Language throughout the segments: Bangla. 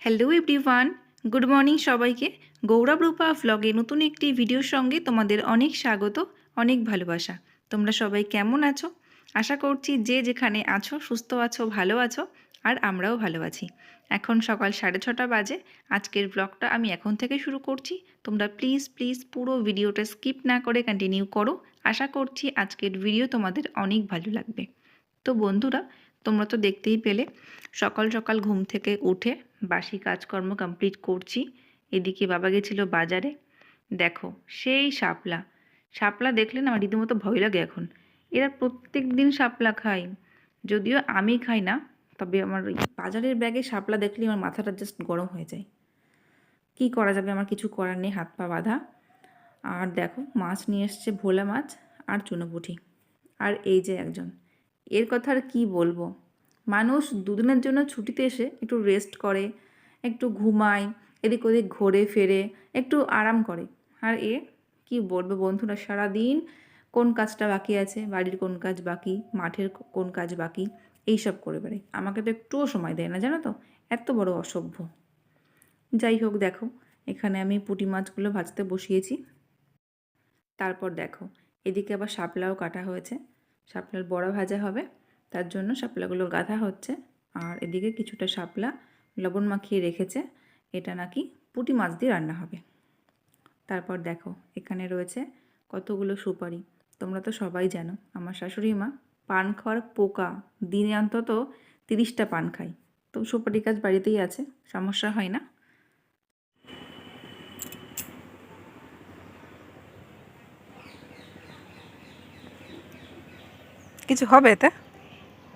হ্যালো এভরিওয়ান গুড মর্নিং সবাইকে। গৌরব রূপা ভ্লগে নতুন একটি ভিডিওর সঙ্গে তোমাদের অনেক স্বাগত, অনেক ভালোবাসা। তোমরা সবাই কেমন আছো? আশা করছি যে যেখানে আছো, সুস্থ আছো, ভালো আছো, আর আমরাও ভালো আছি। এখন সকাল সাড়ে ছটা বাজে। আজকের ব্লগটা আমি এখন থেকে শুরু করছি। তোমরা প্লিজ প্লিজ পুরো ভিডিওটা স্কিপ না করে কন্টিনিউ করো। আশা করছি আজকের ভিডিও তোমাদের অনেক ভালো লাগবে। তো বন্ধুরা তোমরা তো দেখতেই পেলে। সকাল সকাল ঘুম থেকে উঠে বাসি কাজকর্ম কমপ্লিট করছি। এদিকে বাবা গেছিল বাজারে। দেখো, সেই শাপলা। শাপলা দেখলে না আমার রীতিমতো ভয় লাগে এখন। এরা প্রত্যেক দিন শাপলা খায়। যদিও আমি খাই না, তবে আমার ওই বাজারের ব্যাগে শাপলা দেখলে আমার মাথাটা জাস্ট গরম হয়ে যায়। কি করা যাবে? আমার কিছু করার নেই, হাত পা বাঁধা। আর দেখো, মাছ নিয়ে এসছে ভোলা মাছ আর চুনোপুঁটি আর এই যে একজন। এর কথা আর কী বলব? মানুষ দুদিনের জন্য ছুটিতে এসে একটু রেস্ট করে, একটু ঘুমায়, এদিক ওদিক ঘোরে ফেরে, একটু আরাম করে। আর এ কি বলব বন্ধুরা, সারাদিন কোন কাজটা বাকি আছে? বাড়ির কোন কাজ বাকি? মাঠের কোন কাজ বাকি? এইসব করে বেড়ায় আমাকে তো একটুও সময় দেয় না, জানো তো? এত বড় অসভ্য। যাই হোক, দেখো, এখানে আমি পুঁটি মাছগুলো ভাজতে বসিয়েছি। তারপর দেখো, এদিকে আবার শাপলাও কাটা হয়েছে। শাপলার বড়া ভাজা হবে। তার জন্য শাপলাগুলো গাঁথা হচ্ছে। আর এদিকে কিছুটা শাপলা লবণ মাখিয়ে রেখেছে। এটা নাকি পুঁটি মাছ দিয়ে রান্না হবে। তারপর দেখো, এখানে রয়েছে কতগুলো সুপারি। তোমরা তো সবাই জানো, আমার শাশুড়ি মা পান খাওয়ার পোকা দিনে অন্তত তিরিশটা পান খাই তো সুপারি গাছ বাড়িতেই আছে, সমস্যা হয় না। কিছু হবে এতে?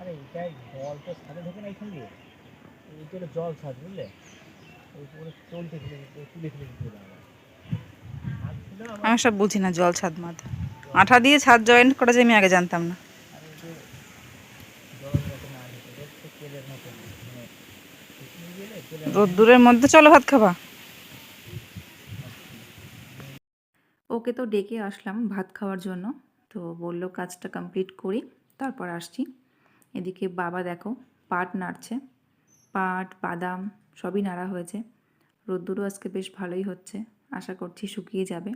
আরে এটাই জল তো ছাদে ঢোকে না এইখান দিয়ে। হলো জল ছাদ বুঝলে? ওই পুরো চলতে ফেলে তুলে ফেলে দিতে আমি সব বুঝি না জল ছাদ মাদ আঠা দিয়ে ছাদ জয়েন্ট করা যায় আমি আগে জানতাম না। মানে রোদ্দুরের মধ্যে চলো ভাত খাবা। ওকে তো ডেকে আসলাম ভাত খাওয়ার জন্য। তো বলল কাজটা কমপ্লিট করি। তারপর আসছি। এদিকে বাবা দেখো পাট নাড়ছে। পাট, বাদাম সবই নাড়া হয়েছে। রোদ্দুরও আজকে বেশ ভালোই হচ্ছে। আশা করছি শুকিয়ে যাবে।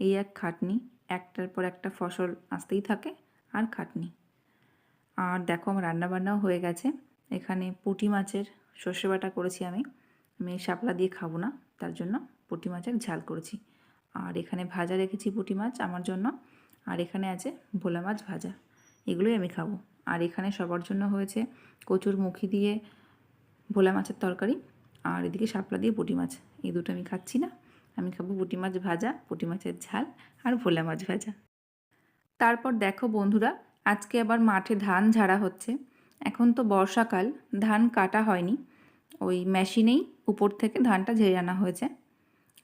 এই এক খাটনি, একটার পর একটা ফসল আসতেই থাকে, আর খাটনি। আর দেখো আমার রান্নাবান্নাও হয়ে গেছে। এখানে পুঁটি মাছের সর্ষে বাটা করেছি আমি। আমি শাপলা দিয়ে খাব না, তার জন্য পুঁটি মাছের ঝাল করেছি। আর এখানে ভাজা রেখেছি পুঁটি মাছ আমার জন্য। আর এখানে আছে ভোলা মাছ ভাজা। এগুলোই আমি খাব। আর এখানে সবার জন্য হয়েছে কচুর মুখি দিয়ে ভোলা মাছের তরকারি আর এদিকে শাপলা দিয়ে পুঁটি মাছ। এই দুটো আমি খাচ্ছি না। আমি খাব পুঁটি মাছ ভাজা, পুঁটি মাছের ঝাল আর ভোলা মাছ ভাজা। তারপর দেখো বন্ধুরা, আজকে আবার মাঠে ধান ঝাড়া হচ্ছে। এখন তো বর্ষাকাল, ধান কাটা হয়নি। ওই মেশিনেই উপর থেকে ধানটা ঝেড়ে আনা হয়েছে।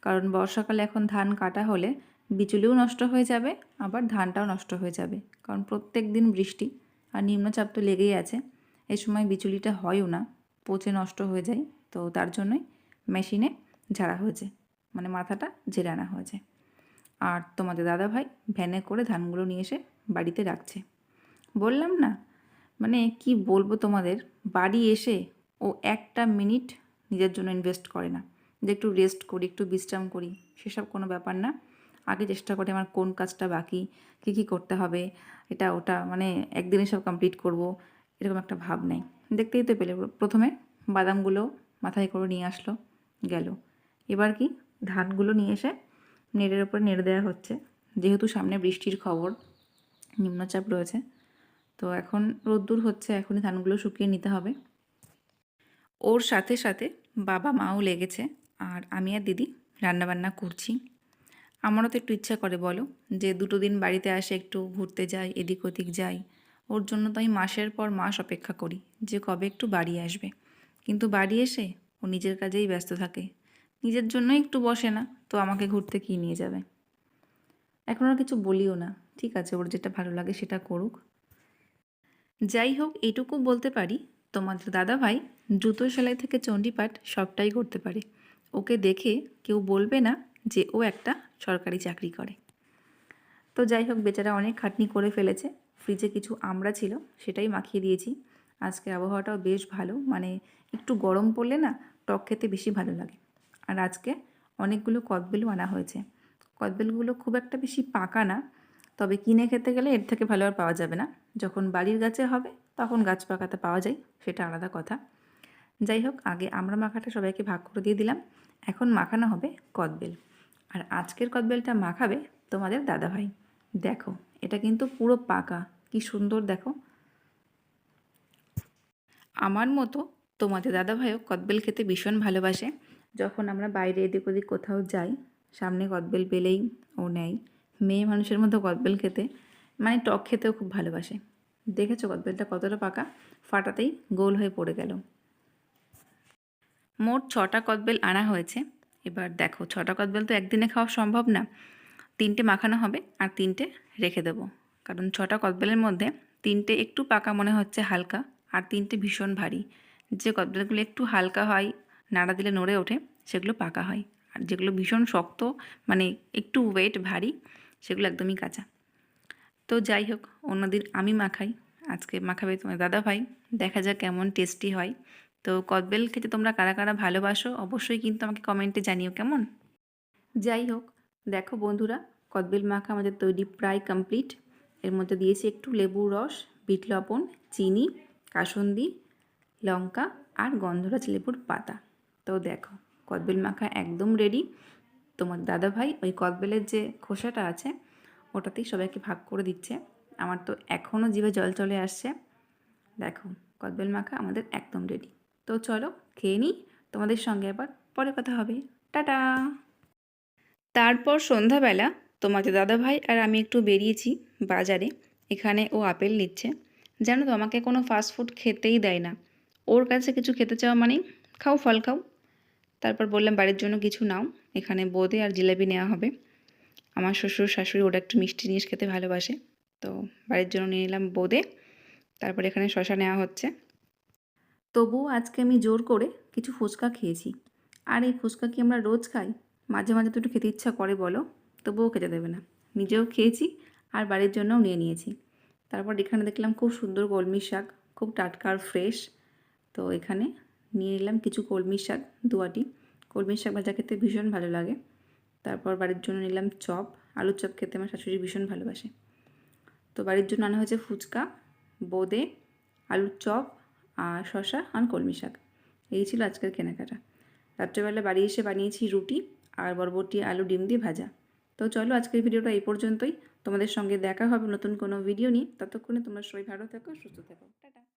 কারণ বর্ষাকালে এখন ধান কাটা হলে বিচুলিও নষ্ট হয়ে যাবে, আবার ধানটাও নষ্ট হয়ে যাবে। কারণ প্রত্যেক দিন বৃষ্টি আর নিম্নচাপ তো লেগেই আছে। এই সময় বিচুলিটা হয়ও না, পচে নষ্ট হয়ে যায়। তো তার জন্যই মেশিনে ঝাড়া হয়েছে মানে মাথাটা ঝেড়ে আনা হয়েছে। আর তোমাদের দাদা ভাই ভ্যানে করে ধানগুলো নিয়ে এসে বাড়িতে রাখছে। বললাম না মানে কি বলব তোমাদের, বাড়ি এসে ও একটা মিনিট নিজের জন্য ইনভেস্ট করে না। যে একটু রেস্ট করি, একটু বিশ্রাম করি, সেসব কোনো ব্যাপার না। আগে চেষ্টা করি আমার কোন কাজটা বাকি, কী কী করতে হবে, এটা, ওটা মানে একদিনে সব কমপ্লিট করব, এরকম একটা ভাব নেই। দেখতেই তো পেলে, প্রথমে বাদামগুলো মাথায় করে নিয়ে আসলো, গেল। এবার কি, ধানগুলো নিয়ে এসে নেড়ের ওপরে নেড়ে দেওয়া হচ্ছে। যেহেতু সামনে বৃষ্টির খবর, নিম্নচাপ রয়েছে, তো এখন রোদ্দুর হচ্ছে, এখনই ধানগুলো শুকিয়ে নিতে হবে। ওর সাথে সাথে বাবা মাও লেগেছে, আর আমি আর দিদি রান্নাবান্না করছি। আমারও তো একটু ইচ্ছা করে, বলো। যে দুটো দিন বাড়িতে আসে, একটু ঘুরতে যাই, এদিক ওদিক যাই। ওর জন্য তো আমি মাসের পর মাস অপেক্ষা করি যে কবে একটু বাড়ি আসবে। কিন্তু বাড়ি এসে ও নিজের কাজেই ব্যস্ত থাকে। নিজের জন্য একটু বসে না, তো আমাকে ঘুরতে কী নিয়ে যাবে? এখন আর কিছু বলিও না, ঠিক আছে? ওর যেটা ভালো লাগে সেটা করুক। যাই হোক, এইটুকু বলতে পারি, তোমাদের দাদা ভাই জুতো সেলাই থেকে চণ্ডীপাঠ সবটাই করতে পারে। ওকে দেখে কেউ বলবে না যে ও একটা সরকারি চাকরি করে। তো যাই হোক, বেচারা অনেক খাটনি করে ফেলেছে। ফ্রিজে কিছু আমড়া ছিল, সেটাই মাখিয়ে দিয়েছি। আজকে আবহাওয়াটাও বেশ ভালো মানে একটু গরম পড়লে না টক খেতে বেশি ভালো লাগে। আর আজকে অনেকগুলো কদবেলও আনা হয়েছে। কদবেলগুলো খুব একটা বেশি পাকা না, তবে কিনে খেতে গেলে এর থেকে ভালো আর পাওয়া যাবে না। যখন বাড়ির গাছে হবে, তখন গাছ পাকাতে পাওয়া যায়, সেটা আলাদা কথা। যাই হোক, আগে আমরা মাখাটা সবাইকে ভাগ করে দিয়ে দিলাম। এখন মাখানো হবে কদবেল আর আজকের কদবেলটা মাখাবে তোমাদের দাদাভাই। দেখো, এটা কিন্তু পুরো পাকা। কি সুন্দর, দেখো। আমার মতো তোমাদের দাদাভাইও কদবেল খেতে ভীষণ ভালোবাসে। যখন আমরা বাইরে এদিক ওদিক কোথাও যাই, সামনে কদবেল পেলেই ও নেয়। মেয়ে মানুষের মতো কদবেল খেতে মানে টক খেতেও খুব ভালোবাসে। দেখেছ কদবেলটা কতটা পাকা? ফাটাতেই গোল হয়ে পড়ে গেল। মোট ছটা কদবেল আনা হয়েছে। এবার দেখো, ছটা কদবেল তো একদিনে খাওয়া সম্ভব না। তিনটে মাখানো হবে আর তিনটে রেখে দেবো। কারণ ছটা কদবেলের মধ্যে তিনটে একটু পাকা মনে হচ্ছে হালকা আর তিনটে ভীষণ ভারী। যে কদবেলগুলো একটু হালকা হয়, নাড়া দিলে নড়ে ওঠে, সেগুলো পাকা হয়। আর যেগুলো ভীষণ শক্ত মানে একটু ওয়েট ভারী, সেগুলো একদমই কাঁচা। তো যাই হোক, অন্যদিন আমি মাখাই। আজকে মাখাবে তোমার দাদা ভাই দেখা যাক কেমন টেস্টি হয়। তো কদবেল খেতে তোমরা কারা কারা ভালোবাসো অবশ্যই কিন্তু আমাকে কমেন্টে জানিও, কেমন? যাই হোক, দেখো বন্ধুরা কদবেল মাখা আমাদের তৈরি প্রায় কমপ্লিট এর মধ্যে দিয়েছি একটু লেবুর রস, বিট লবণ, চিনি, কাসন্দি, লঙ্কা আর গন্ধরাজ লেবুর পাতা। তো দেখো কদবেল মাখা একদম রেডি তোমার দাদাভাই ওই কদবেলের যে খোসাটা আছে, ওটাতেই সবাইকে ভাগ করে দিচ্ছে। আমার তো এখনও জিভে জল চলে আসছে। দেখো কদবেল মাখা আমাদের একদম রেডি তো চলো, খেয়ে নিই। তোমাদের সঙ্গে আবার পরে কথা হবে। টাটা! তারপর সন্ধ্যাবেলা তোমাদের দাদাভাই আর আমি একটু বেরিয়েছি বাজারে। এখানে ও আপেল নিচ্ছে। জানো তো, আমাকে কোনো ফাস্ট ফুড খেতেই দেয় না। ওর কাছে কিছু খেতে চাওয়া মানেই খাও, ফল খাও। তারপর বললাম, বাড়ির জন্য কিছু নাও। এখানে বোঁদে আর জিলাপি নেওয়া হবে। আমার শ্বশুর, শাশুড়ি ওরা একটু মিষ্টি জিনিস খেতে ভালোবাসে। তো বাড়ির জন্য নিয়ে নিলাম বোঁদে। তারপর এখানে শশা নেওয়া হচ্ছে। তবুও আজকে আমি জোর করে কিছু ফুচকা খেয়েছি। আর এই ফুচকা কি আমরা রোজ খাই? মাঝে মাঝে তো একটু খেতে ইচ্ছা করে বলো। তবুও খেতে দেবে না। নিজেও খেয়েছি আর বাড়ির জন্যও নিয়ে নিয়েছি। তারপর এখানে দেখলাম খুব সুন্দর কলমি শাক, খুব টাটকা আর ফ্রেশ। তো এখানে নিয়ে নিলাম কিছু কলমি শাক দুয়াটি। কলমি শাক ভাজা খেতে ভীষণ ভালো লাগে। তারপর বাড়ির জন্য নিলাম চপ। আলুর চপ খেতে আমার শাশুড়ি ভীষণ ভালোবাসে। তো বাড়ির জন্য আনা হয়েছে ফুচকা, বোঁদে, আলুর চপ আর শশা আর কলমি শাক। এই ছিল আজকের কেনাকাটা। রাত্রেবেলা বাড়ি এসে বানিয়েছি রুটি আর বরবটি, আলু, ডিম দিয়ে ভাজা। তো চলো আজকের ভিডিওটা এই পর্যন্তই। তোমাদের সঙ্গে দেখা হবে নতুন কোনো ভিডিও নিয়ে। ততক্ষণে তোমার সবাই ভালো থাকো, সুস্থ থাকো। টাটা।